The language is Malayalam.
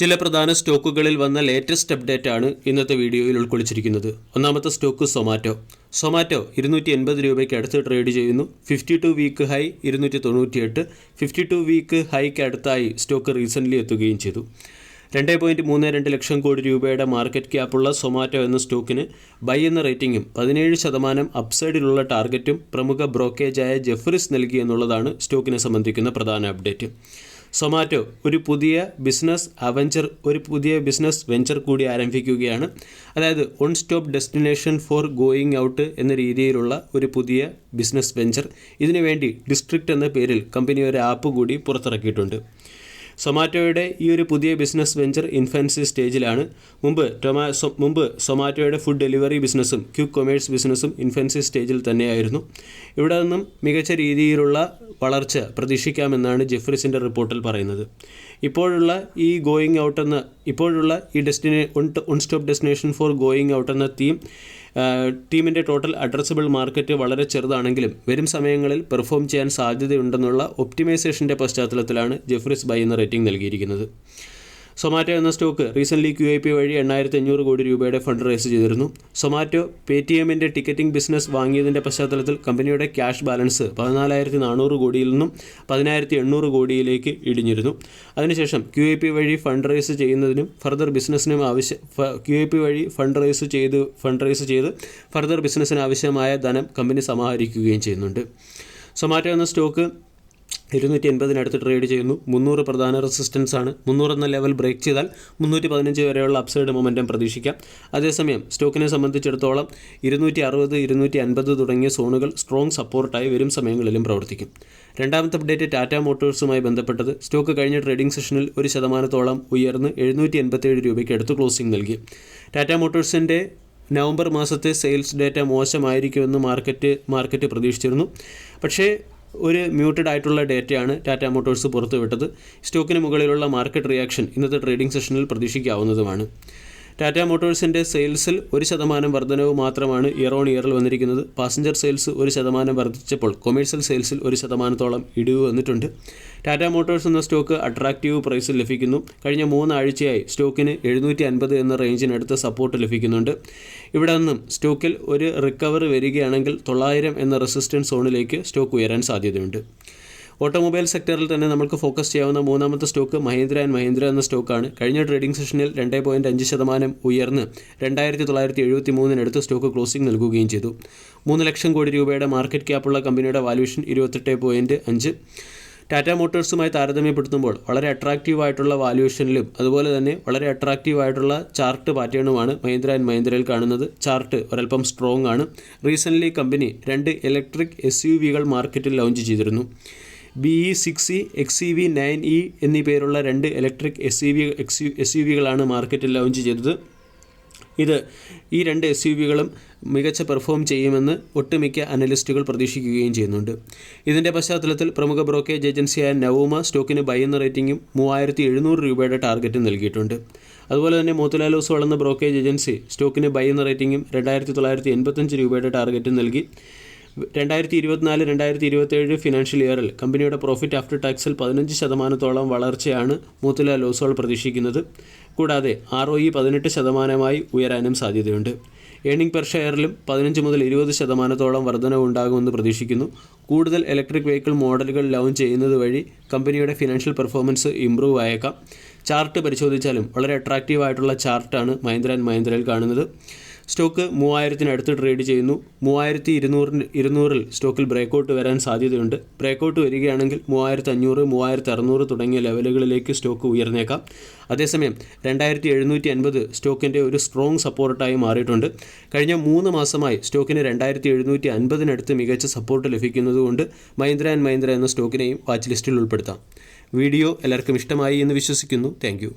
ചില പ്രധാന സ്റ്റോക്കുകളിൽ വന്ന ലേറ്റസ്റ്റ് അപ്ഡേറ്റ് ആണ് ഇന്നത്തെ വീഡിയോയിൽ ഉൾക്കൊള്ളിച്ചിരിക്കുന്നത്. ഒന്നാമത്തെ സ്റ്റോക്ക് സൊമാറ്റോ. സൊമാറ്റോ ഇരുന്നൂറ്റി എൺപത് രൂപയ്ക്ക് അടുത്ത് ട്രേഡ് ചെയ്യുന്നു. ഫിഫ്റ്റി ടു വീക്ക് ഹൈ ഇരുന്നൂറ്റി തൊണ്ണൂറ്റിയെട്ട് ഫിഫ്റ്റി ടു വീക്ക് ഹൈക്ക് അടുത്തായി സ്റ്റോക്ക് റീസെന്റ്ലി എത്തുകയും ചെയ്തു. രണ്ട് പോയിന്റ് മൂന്ന് രണ്ട് ലക്ഷം കോടി രൂപയുടെ മാർക്കറ്റ് ക്യാപ്പുള്ള സൊമാറ്റോ എന്ന സ്റ്റോക്കിന് ബൈ എന്ന റേറ്റിംഗും പതിനേഴ് ശതമാനം അപ്സൈഡിലുള്ള ടാർഗറ്റും പ്രമുഖ ബ്രോക്കേജായ ജെഫ്രിസ് നൽകി എന്നുള്ളതാണ് സ്റ്റോക്കിനെ സംബന്ധിക്കുന്ന പ്രധാന അപ്ഡേറ്റ് സൊമാറ്റോ ഒരു പുതിയ ബിസിനസ് അവഞ്ചർ ഒരു പുതിയ ബിസിനസ് വെഞ്ചർ കൂടി ആരംഭിക്കുകയാണ്. അതായത് one stop destination for going out എന്ന രീതിയിലുള്ള ഒരു പുതിയ ബിസിനസ് വെഞ്ചർ. ഇതിനുവേണ്ടി ഡിസ്ട്രിക്റ്റ് എന്ന പേരിൽ കമ്പനി ഒരു ആപ്പ് കൂടി പുറത്തിറക്കിയിട്ടുണ്ട്. സൊമാറ്റോയുടെ ഈ ഒരു പുതിയ ബിസിനസ് വെഞ്ചർ ഇൻഫൻസി സ്റ്റേജിലാണ്. മുമ്പ് ടൊമാ മുമ്പ് സൊമാറ്റോയുടെ ഫുഡ് ഡെലിവറി ബിസിനസ്സും ക്യൂക്ക് കൊമേഴ്സ് ബിസിനസ്സും ഇൻഫൻസി സ്റ്റേജിൽ തന്നെയായിരുന്നു. ഇവിടെ നിന്നും മികച്ച രീതിയിലുള്ള വളർച്ച പ്രതീക്ഷിക്കാമെന്നാണ് ജെഫ്രിസിന്റെ റിപ്പോർട്ടിൽ പറയുന്നത്. ഇപ്പോഴുള്ള ഈ ഗോയിങ് ഔട്ട് എന്ന ഇപ്പോഴുള്ള ഈ destination one stop destination for going out എന്ന തീം ടീമിന്റെ ടോട്ടൽ അഡ്രസ്സബിൾ മാർക്കറ്റ് വളരെ ചെറുതാണെങ്കിലും വരും സമയങ്ങളിൽ പെർഫോം ചെയ്യാൻ സാധ്യതയുണ്ടെന്നുള്ള ഒപ്റ്റിമൈസേഷന്റെ പശ്ചാത്തലത്തിലാണ് ജെഫ്രിസ് ബൈ എന്ന റേറ്റിംഗ് നൽകിയിരിക്കുന്നത്. സൊമാറ്റോ എന്ന stock recently Q I P വഴി എണ്ണായിരത്തി അഞ്ഞൂറ് കോടി രൂപയുടെ ഫണ്ട് റേസ് ചെയ്തിരുന്നു. സൊമാറ്റോ പേ ടി എമ്മിന്റെ ടിക്കറ്റിംഗ് ബിസിനസ് വാങ്ങിയതിന്റെ പശ്ചാത്തലത്തിൽ കമ്പനിയുടെ ക്യാഷ് ബാലൻസ് പതിനാലായിരത്തി നാനൂറ് കോടിയിൽ നിന്നും പതിനായിരത്തി എണ്ണൂറ് കോടിയിലേക്ക് ഇടിഞ്ഞിരുന്നു. അതിനുശേഷം ക്യു ഐ പി വഴി ഫണ്ട് റേസ് ചെയ്യുന്നതിനും ഫർദർ ബിസിനസ്സിനും ആവശ്യ ക്യു ഐ പി വഴി ഫണ്ട് റേസ് ചെയ്ത് ഫണ്ട് റേസ് ചെയ്ത് ഫർദർ ബിസിനസ്സിന് ആവശ്യമായ ധനം കമ്പനി സമാഹരിക്കുകയും ചെയ്യുന്നുണ്ട്. സൊമാറ്റോ എന്ന സ്റ്റോക്ക് ഇരുന്നൂറ്റി എൺപതിനടുത്ത് ട്രേഡ് ചെയ്യുന്നു. മുന്നൂറ് പ്രധാന റെസിസ്റ്റൻസ് ആണ്. മുന്നൂറ് എന്ന ലെവൽ ബ്രേക്ക് ചെയ്താൽ മുന്നൂറ്റി പതിനഞ്ച് വരെയുള്ള അപ്സൈഡ് മൊമെന്റം പ്രതീക്ഷിക്കാം. അതേസമയം സ്റ്റോക്കിനെ സംബന്ധിച്ചിടത്തോളം ഇരുന്നൂറ്റി അറുപത് ഇരുന്നൂറ്റി അൻപത് തുടങ്ങിയ സോണുകൾ സ്ട്രോങ് സപ്പോർട്ടായി വരും സമയങ്ങളിലും പ്രവർത്തിക്കും. രണ്ടാമത്തെ അപ്ഡേറ്റ് ടാറ്റ മോട്ടോഴ്സുമായി ബന്ധപ്പെട്ടത്. സ്റ്റോക്ക് കഴിഞ്ഞ ട്രേഡിംഗ് സെഷനിൽ ഒരു ശതമാനത്തോളം ഉയർന്ന് എഴുന്നൂറ്റി എൺപത്തേഴ് രൂപയ്ക്ക് അടുത്ത് ക്ലോസിംഗ് നൽകി. ടാറ്റ മോട്ടോഴ്സിന്റെ നവംബർ മാസത്തെ സെയിൽസ് ഡേറ്റ മോശമായിരിക്കുമെന്ന് മാർക്കറ്റ് മാർക്കറ്റ് പ്രതീക്ഷിച്ചിരുന്നു. പക്ഷേ ഒരു മ്യൂട്ടഡ് ആയിട്ടുള്ള ഡേറ്റയാണ് ടാറ്റ മോട്ടോഴ്സ് പുറത്തുവിട്ടത്. സ്റ്റോക്കിന് മുകളിലുള്ള മാർക്കറ്റ് റിയാക്ഷൻ ഇന്നത്തെ ട്രേഡിംഗ് സെഷനിൽ പ്രതീക്ഷിക്കാവുന്നതുമാണ്. ടാറ്റ മോട്ടോഴ്സിന്റെ സെയിൽസിൽ ഒരു ശതമാനം വർധനവ് മാത്രമാണ് ഇയർ ഓൺ ഇയറിൽ വന്നിരിക്കുന്നത്. പാസഞ്ചർ സെയിൽസ് ഒരു ശതമാനം വർദ്ധിച്ചപ്പോൾ കൊമേഴ്സ്യൽ സെയിൽസിൽ ഒരു ശതമാനത്തോളം ഇടിവ് വന്നിട്ടുണ്ട്. ടാറ്റ മോട്ടോഴ്സ് എന്ന സ്റ്റോക്ക് അട്രാക്റ്റീവ് പ്രൈസിൽ ലഭിക്കുന്നു. കഴിഞ്ഞ മൂന്നാഴ്ചയായി സ്റ്റോക്കിന് എഴുന്നൂറ്റി അൻപത് എന്ന റേഞ്ചിനടുത്ത് സപ്പോർട്ട് ലഭിക്കുന്നുണ്ട്. ഇവിടെ നിന്നും സ്റ്റോക്കിൽ ഒരു റിക്കവറി വരികയാണെങ്കിൽ തൊള്ളായിരം എന്ന റെസിസ്റ്റൻസ് സോണിലേക്ക് സ്റ്റോക്ക് ഉയരാൻ സാധ്യതയുണ്ട്. ഓട്ടോമൊബൈൽ സെക്ടറിൽ തന്നെ നമുക്ക് ഫോക്കസ് ചെയ്യാവുന്ന മൂന്നാമത്തെ സ്റ്റോക്ക് മഹീന്ദ്ര ആൻഡ് മഹീന്ദ്ര എന്ന സ്റ്റോക്കാണ് കഴിഞ്ഞ ട്രേഡിംഗ് സെഷനിൽ രണ്ട് പോയിന്റ് അഞ്ച് ശതമാനം ഉയർന്ന് രണ്ടായിരത്തി തൊള്ളായിരത്തി എഴുപത്തി മൂന്നിനടുത്ത് സ്റ്റോക്ക് ക്ലോസിംഗ് നൽകുകയും ചെയ്തു. മൂന്ന് ലക്ഷം കോടി രൂപയുടെ മാർക്കറ്റ് ക്യാപ്പുള്ള കമ്പനിയുടെ വാല്യൂഷൻ ഇരുപത്തെട്ട് പോയിന്റ് അഞ്ച്. ടാറ്റ മോട്ടോഴ്സുമായി താരതമ്യപ്പെടുത്തുമ്പോൾ വളരെ അട്രാക്റ്റീവ് ആയിട്ടുള്ള വാല്യൂഷനിലും അതുപോലെ തന്നെ വളരെ അട്രാക്റ്റീവ് ആയിട്ടുള്ള ചാർട്ട് പാറ്റേണുമാണ് മഹീന്ദ്ര ആൻഡ് മഹീന്ദ്രയിൽ കാണുന്നത്. ചാർട്ട് ഒരൽപ്പം സ്ട്രോങ് ആണ്. റീസെന്റ്ലി കമ്പനി രണ്ട് ഇലക്ട്രിക് എസ് യു വികൾ മാർക്കറ്റിൽ ലോഞ്ച് ചെയ്തിരുന്നു. B E six E X E V nine E എന്നീ പേരുള്ള രണ്ട് electric S E V X S U വികളാണ് മാർക്കറ്റിൽ ലോഞ്ച് ചെയ്തത്. ഇത് ഈ രണ്ട് എസ് യു വികളും മികച്ച പെർഫോം ചെയ്യുമെന്ന് ഒട്ടുമിക്ക അനലിസ്റ്റുകൾ പ്രതീക്ഷിക്കുകയും ചെയ്യുന്നുണ്ട്. ഇതിന്റെ പശ്ചാത്തലത്തിൽ പ്രമുഖ ബ്രോക്കേജ് ഏജൻസിയായ നവോമ സ്റ്റോക്കിന് എന്ന റേറ്റിംഗും മൂവായിരത്തി എഴുന്നൂറ് രൂപയുടെ ടാർഗറ്റും നൽകിയിട്ടുണ്ട്. അതുപോലെ തന്നെ മോത്തിലാൽ ഓസ്വാൾ വളർന്ന ബ്രോക്കേജ് ഏജൻസി സ്റ്റോക്കിന് എന്ന റേറ്റിംഗും രണ്ടായിരത്തി തൊള്ളായിരത്തി എൺപത്തഞ്ച് രൂപയുടെ ടാർഗറ്റും നൽകി. രണ്ടായിരത്തി ഇരുപത്തിനാല് രണ്ടായിരത്തി ഇരുപത്തേഴ് ഫിനാൻഷ്യൽ ഇയറിൽ കമ്പനിയുടെ പ്രോഫിറ്റ് ആഫ്റ്റർ ടാക്സിൽ പതിനഞ്ച് ശതമാനത്തോളം വളർച്ചയാണ് മൂത്തിലാൽ ഓസ്വാൾ പ്രതീക്ഷിക്കുന്നത്. കൂടാതെ ആർ ഒ ഇ പതിനെട്ട് ശതമാനമായി ഉയരാനും സാധ്യതയുണ്ട്. ഏണിംഗ് പെർ ഷെയറിലും പതിനഞ്ച് മുതൽ ഇരുപത് ശതമാനത്തോളം വർധനവ് ഉണ്ടാകുമെന്ന് പ്രതീക്ഷിക്കുന്നു. കൂടുതൽ ഇലക്ട്രിക് വെഹിക്കിൾ മോഡലുകൾ ലോഞ്ച് ചെയ്യുന്നത് വഴി കമ്പനിയുടെ ഫിനാൻഷ്യൽ പെർഫോമൻസ് ഇംപ്രൂവ് ആയേക്കാം. ചാർട്ട് പരിശോധിച്ചാലും വളരെ അട്രാക്റ്റീവ് ആയിട്ടുള്ള ചാർട്ടാണ് മഹീന്ദ്ര ആൻഡ് മഹീന്ദ്രയിൽ കാണുന്നത്. സ്റ്റോക്ക് മൂവായിരത്തിനടുത്ത് ട്രേഡ് ചെയ്യുന്നു. മൂവായിരത്തി ഇരുന്നൂറിന് ഇരുന്നൂറിൽ സ്റ്റോക്കിൽ ബ്രേക്കൗട്ട് വരാൻ സാധ്യതയുണ്ട്. ബ്രേക്കൗട്ട് വരികയാണെങ്കിൽ മൂവായിരത്തി അഞ്ഞൂറ് മൂവായിരത്തി അറുന്നൂറ് തുടങ്ങിയ ലെവലുകളിലേക്ക് സ്റ്റോക്ക് ഉയർന്നേക്കാം. അതേസമയം രണ്ടായിരത്തി എഴുന്നൂറ്റി അൻപത് സ്റ്റോക്കിന്റെ ഒരു സ്ട്രോങ് സപ്പോർട്ടായി മാറിയിട്ടുണ്ട്. കഴിഞ്ഞ മൂന്ന് മാസമായി സ്റ്റോക്കിന് രണ്ടായിരത്തി എഴുന്നൂറ്റി അൻപതിനടുത്ത് മികച്ച സപ്പോർട്ട് ലഭിക്കുന്നതുകൊണ്ട് മഹീന്ദ്ര ആൻഡ് മഹീന്ദ്ര എന്ന സ്റ്റോക്കിനെയും വാച്ച് ലിസ്റ്റിൽ ഉൾപ്പെടുത്താം. വീഡിയോ എല്ലാവർക്കും ഇഷ്ടമായി എന്ന് വിശ്വസിക്കുന്നു. താങ്ക്